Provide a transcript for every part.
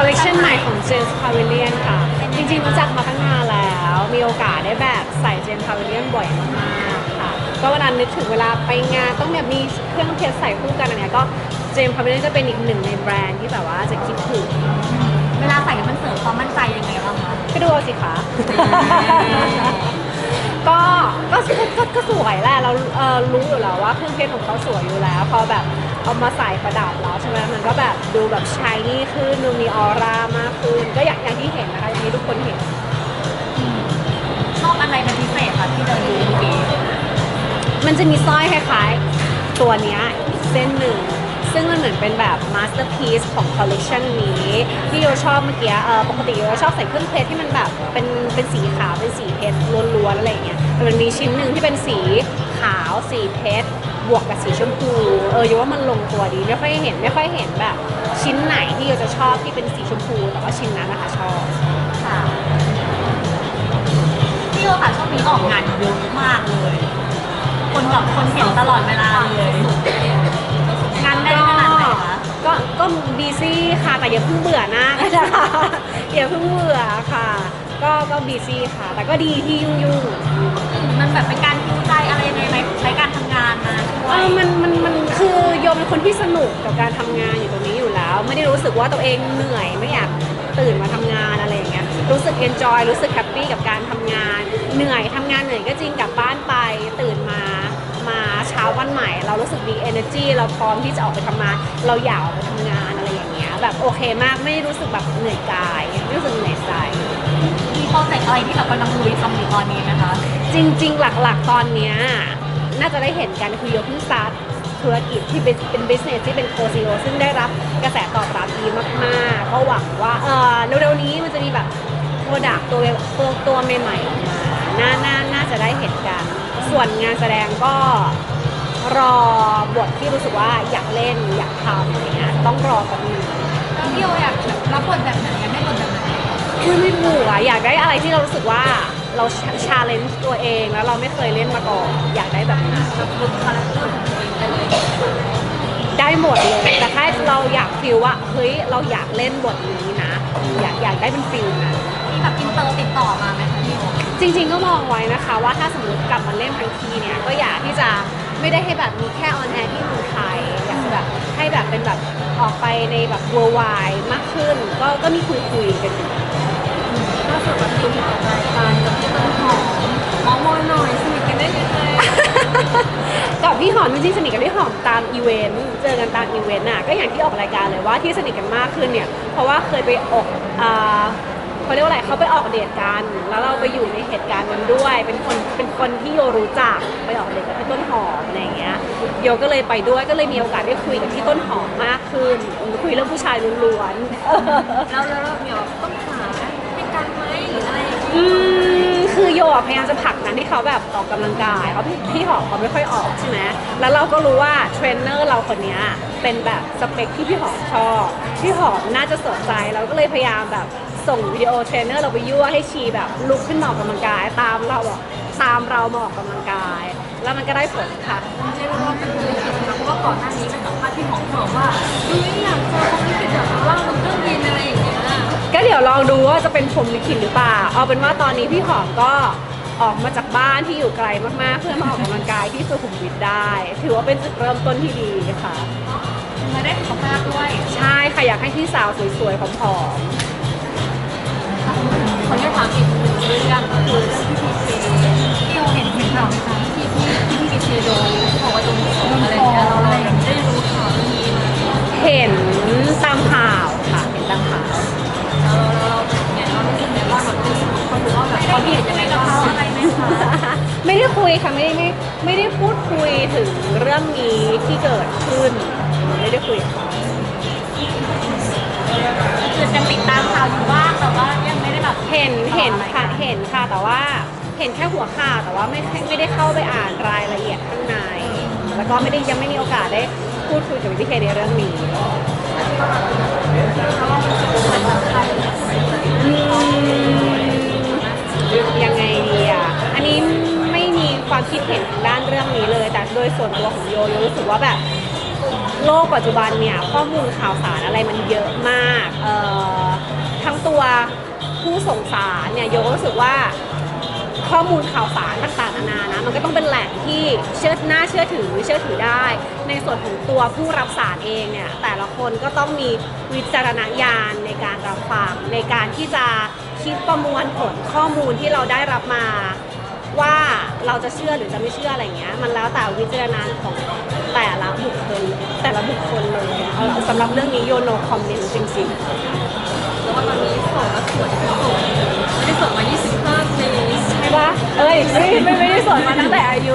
คอลเลกชันใหม่ของ James Pavilion ค่ะ จริงๆรู้จักมาตั้งนานแล้ว มีโอกาสได้แบบใส่ James Pavilion บ่อยมากๆค่ะ ก็เวลานึกถึงเวลาไปงานต้องแบบมีเครื่องเพชรใส่คู่กันอะไรเงี้ยก็ James Pavilion จะเป็นอีกหนึ่งในแบรนด์ที่แบบว่าจะคิดถึงเวลาใส่แล้วมันเสริมความมั่นใจยังไงบ้างคะก็ดูเอาสิคะก็ก็ก็ก็ก็สวยแหละเราเอ่อรู้อยู่แล้วว่าเครื่องเพชรของเขาสวยอยู่แล้วพอแบบ เอามาใส่ประดับแล้วใช่ไหมมันก็แบบดูแบบชายนี่ขึ้นดูมีออร่ามากขึ้น ก็อย่างอย่างที่เห็นนะคะอย่างที่ทุกคนเห็น ชอบอะไรเป็นพิเศษคะที่เดินดูเมื่อกี้มันจะมีสร้อยคล้ายๆ ตัวเนี้ยอีกเส้นหนึ่ง ซึ่งมันเหมือนเป็นแบบมาสเตอร์พีซของคอลเลกชันนี้ที่โยชอบเมื่อกี้เออปกติโยชอบใส่เครื่องเพชรที่มันแบบเป็นเป็นสีขาวเป็นสีเพชรล้วนๆอะไรอย่างเงี้ยแต่มันมีชิ้นหนึ่งที่เป็นสี ขาวสีเพชรบวกกับสีชมพู เออโยว่ามันลงตัวดีไม่ค่อยเห็นไม่ค่อยเห็นแบบ ชิ้นไหนที่โยจะชอบที่เป็นสีชมพู แต่ว่าชิ้นนั้นนะคะชอบค่ะพี่โอค่ะช่วงนี้ออกงานเยอะมากเลย คนแบบคนเห็นตลอดเวลาเลยงานได้ขนาดไหนคะก็ก็บีซี่ค่ะแต่อย่าเพิ่งเบื่อหน้าก็ได้อย่าเพิ่งเบื่อค่ะ ก็ก็บีซี่ค่ะ แต่ก็ดีที่ยุ่งยุ่งมันแบบเป็นการคิวใจอะไรยังไงไหมใช้การทำงานมาๆช่วเอยอมันมันมันคือโยมเป็นคนที่สนุกกับการทำงานอยู่ตรงนี้อยู่แล้ว ไม่ได้รู้สึกว่าตัวเองเหนื่อยไม่อยากตื่นมาทำงานอะไรอย่างเงี้ยรู้สึกเอนจอยรู้สึกแฮปปี้กับการทำงาน เหนื่อยทำงานเหนื่อยก็จริงกลับบ้านไปตื่นมามาเช้าวันใหม่ เรารู้สึกมี energy เราพร้อมที่จะออกไปทำงาน เราอยากออกไปทำงานอะไรอย่างเงี้ยแบบโอเคมากไม่รู้สึกแบบเหนื่อยกายไม่รู้สึกเหนื่อย อะไรที่เรากำลังลุยทำอยู่ตอนนี้ไหมคะ จริง ๆ หลักๆ ตอนเนี้ยน่าจะได้เห็นกันคือโยเพิ่งสตาร์ทธุรกิจที่เป็นเป็น business ที่เป็นโคซีโอซึ่งได้รับกระแสตอบรับดีมากๆ ก็หวังว่าเออเร็วๆนี้มันจะมีแบบโปรดักตัวตัวตัวใหม่ๆออกมาน่าน่าน่าจะได้เห็นกัน ส่วนงานแสดงก็รอบทที่รู้สึกว่าอยากเล่นอยากทำอะไรเงี้ยต้องรอกันงแล้วพี่โออยากรับบทแบบไหนอยากได้บทแบบไหน คือไม่ถูกอะอยากได้อะไรที่เรารู้สึกว่าเราชาเลนจ์ตัวเองแล้วเราไม่เคยเล่นมาก่อนอยากได้แบบนั้นได้หมดเลยแต่ถ้าเราอยากฟิลว่าเฮ้ยเราอยากเล่นบทนี้นะ อยากอยากได้เป็นฟิลนั้นมีแบบอินเตอร์ติดต่อมาไหมคะพี่โอจริง ๆก็มองไว้นะคะว่าถ้าสมมติกลับมาเล่นทั้งทีเนี่ยก็อยากที่จะไม่ได้ให้แบบมีแค่ออนแอร์ที่เมืองไทยอยากแบบให้แบบเป็นแบบออกไปในแบบ worldwide มากขึ้น ก็ก็มีคุยคุยๆกันอยู่ สุดวันที่ออกรายการกับพี่ต้นหอมมอมอยหน่อยสนิทกันได้ยังไงกับพี่หอมจริงๆสนิทกับพี่หอมตามอีเวนต์เจอกันตามอีเวนต์น่ะก็อย่างที่ออกรายการเลยว่าที่สนิทกันมากขึ้นเนี่ยเพราะว่าเคยไปออกอ่าเขาเรียกว่าอะไรเขาไปออกเดทกันแล้วเราไปอยู่ในเหตุการณ์นั้นด้วย เป็นคนเป็นคนที่โยรู้จักไปออกเดทกับพี่ต้นหอมอะไรอย่างเงี้ยโยก็เลยไปด้วยก็เลยมีโอกาสได้คุยกับพี่ต้นหอมมากขึ้นคุยเรื่องผู้ชายล้วนๆ แล้วแล้วเดี๋ยต้องหาม อืมคือโยอะพยายามจะผลักนั้นที่เขาแบบออกกำลังกายเขาะพี่พี่หอมเขาไม่ค่อยออกใช่ไหมแล้วเราก็รู้ว่าเทรนเนอร์เราคนเนี้ยเป็นแบบสเปคที่พี่หอมชอบพี่หอมน่าจะสนใจเราก็เลยพยายามแบบส่งวิดีโอเทรนเนอร์เราไปยั่วให้ชีแบบลุกขึ้นมาออกกำลังกาย ตามเราอะตามเรามาออกกำลังกาย แล้วมันก็ได้ผลค่ะ เรียกว่าเป็นธุรกิจนะเพราะว่าก่อนหน้านี้เป็นสัมภาษณ์พี่หอมบอกว่าเฮ้ยอยากจะทำธุรกิจแบบว่ามันเครื่องบินอะไรอย่างเงี้ย ก็เดี๋ยวลองดูว่าจะเป็นพรหมลิขิตหรือเปล่า เอาเป็นว่าตอนนี้พี่หอมก็ออกมาจากบ้านที่อยู่ไกลมากๆ เพื่อมาออกกำลังกายที่สุขุมวิทได้ ถือว่าเป็นจุดเริ่มต้นที่ดีค่ะ มาได้สุขภาพด้วยใช่ค่ะอยากให้พี่สาวสวยๆผอมขออนุญาตถามอีก ไม่ได้พูดคุยถึงเรื่องนี้ที่เกิดขึ้น ไม่ได้คุยกับเขาคือยังติดตามข่าวอยู่บ้างแต่ว่ายังไม่ได้แบบเห็นเห็นค่ะเห็นค่ะแต่ว่าเห็นแค่หัวข่าวแต่ว่าไม่ไม่ได้เข้าไปอ่านรายละเอียดข้างใน แล้วก็ไม่ได้ยังไม่มีโอกาสได้พูดคุยกับวิธีในเรื่องนี้ โลกปัจจุบันเนี่ยข้อมูลข่าวสารอะไรมันเยอะมากเออทั้งตัวผู้ส่งสารเนี่ยโยก็รู้สึกว่าข้อมูลข่าวสารต่างๆนานานะมันก็ต้องเป็นแหล่งที่เชื่อหน่าเชื่อถือเชื่อถือได้ ในส่วนของตัวผู้รับสารเองเนี่ยแต่ละคนก็ต้องมีวิจารณญาณในการรับฟังในการที่จะคิดประมวลผลข้อมูลที่เราได้รับมา ว่าเราจะเชื่อหรือจะไม่เชื่ออะไรเงี้ยมันแล้วแต่วิจารณญาณของแต่ละ แต่ละบุคคลเลยเอาล่ะสำหรับเรื่องนี้โยโนคอมเมนต์จริงๆแล้วว่าตอนนี้โสดแล้วสวยที่สุดไม่ได้โสดมา 25ปีใช่ปะเอ้ยไม่ไม่ไม่ได้โสดมาตั้งแต่อายุ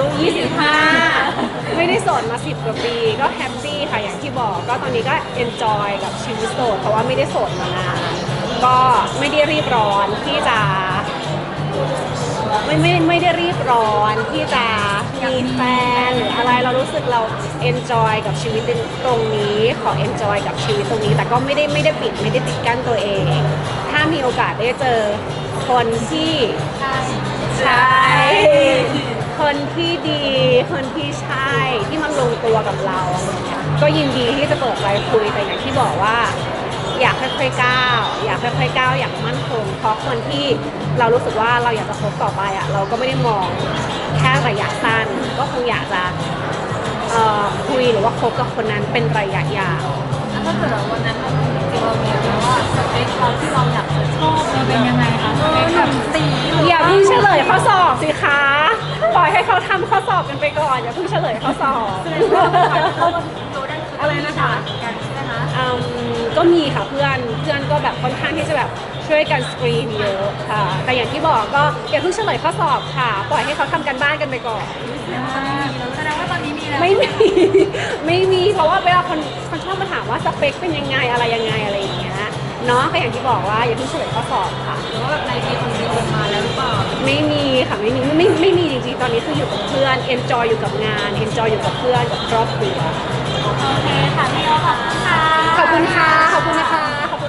25 ไม่ได้โสดมา 10 กว่าปีก็แฮปปี้ค่ะอย่างที่บอก ก็ตอนนี้ก็เอนจอยกับชีวิตโสดเพราะว่าไม่ได้โสดมานานก็ไม่ได้รีบร้อนที่จะไม่ไม่ไม่ได้รีบร้อนที่จะมีแฟน หรืออะไรเรารู้สึกเราเอนจอยกับชีวิตตรงนี้ขอเอนจอยกับชีวิตตรงนี้ แต่ก็ไม่ได้ไม่ได้ปิดไม่ได้ปิดกั้นตัวเอง ถ้ามีโอกาสได้เจอคนที่ใช่คนที่ดีคนที่ใช่ที่มันลงตัวกับเรา ก็ยินดีที่จะเปิดใจคุยแต่อย่างที่บอกว่าอยากค่อยๆก้าวอยากค่อยๆก้าวอยางมั่นคงเพราะคนที่เรารู้สึกว่าเราอยากจะคบต่อไปอะเราก็ไม่ได้มอง แค่ระยะสั้น ก็คงอยากจะเอ่อคุยหรือว่าคบกับคนนั้นเป็นระยะยาวแล้วถ้าเกิดว่าวันนั้นเราจริงๆเรามีแบบว่าสเปคเขาที่เราอยากจะชอบเราเป็นยังไงคะสเปคแบบสีหรืออย่าเพิ่งเฉลยข้อสอบสิคะปล่อยให้เขาทำข้อสอบกันไปก่อนอย่าเพิ่งเฉลยข้อสอบแสดงว่าเขาโดนอะไรนะคะกันใช่ไหมคะอืมก็มีค่ะเพื่อนเพื่อนก็แบบค่อนข้างที่จะแบบ ช่วยกันสกรีนเยอะค่ะ แต่อย่างที่บอกก็อย่าเพิ่งเฉลยข้อสอบค่ะ ปล่อยให้เขาทำกันบ้านกันไปก่อน แสดงว่าตอนนี้มีแล้วไม่มีไม่มีเพราะว่าเวลาคนคนชอบมาถามว่าสเปคเป็นยังไงอะไรยังไงอะไรอย่างเงี้ยเนาะก็อย่างที่บอกว่าอย่าเพิ่งเฉลยข้อสอบค่ะ หรือว่าแบบในดีคนดีคนมาแล้วหรือเปล่าไม่มีค่ะไม่มีไม่ไม่ไม่มีจริงๆตอนนี้คืออยู่กับเพื่อน enjoy อยู่กับงาน enjoy อยู่กับเพื่อนกับครอบครัวโอเคค่ะพี่โอขอบคุณค่ะ ขอบคุณค่ะ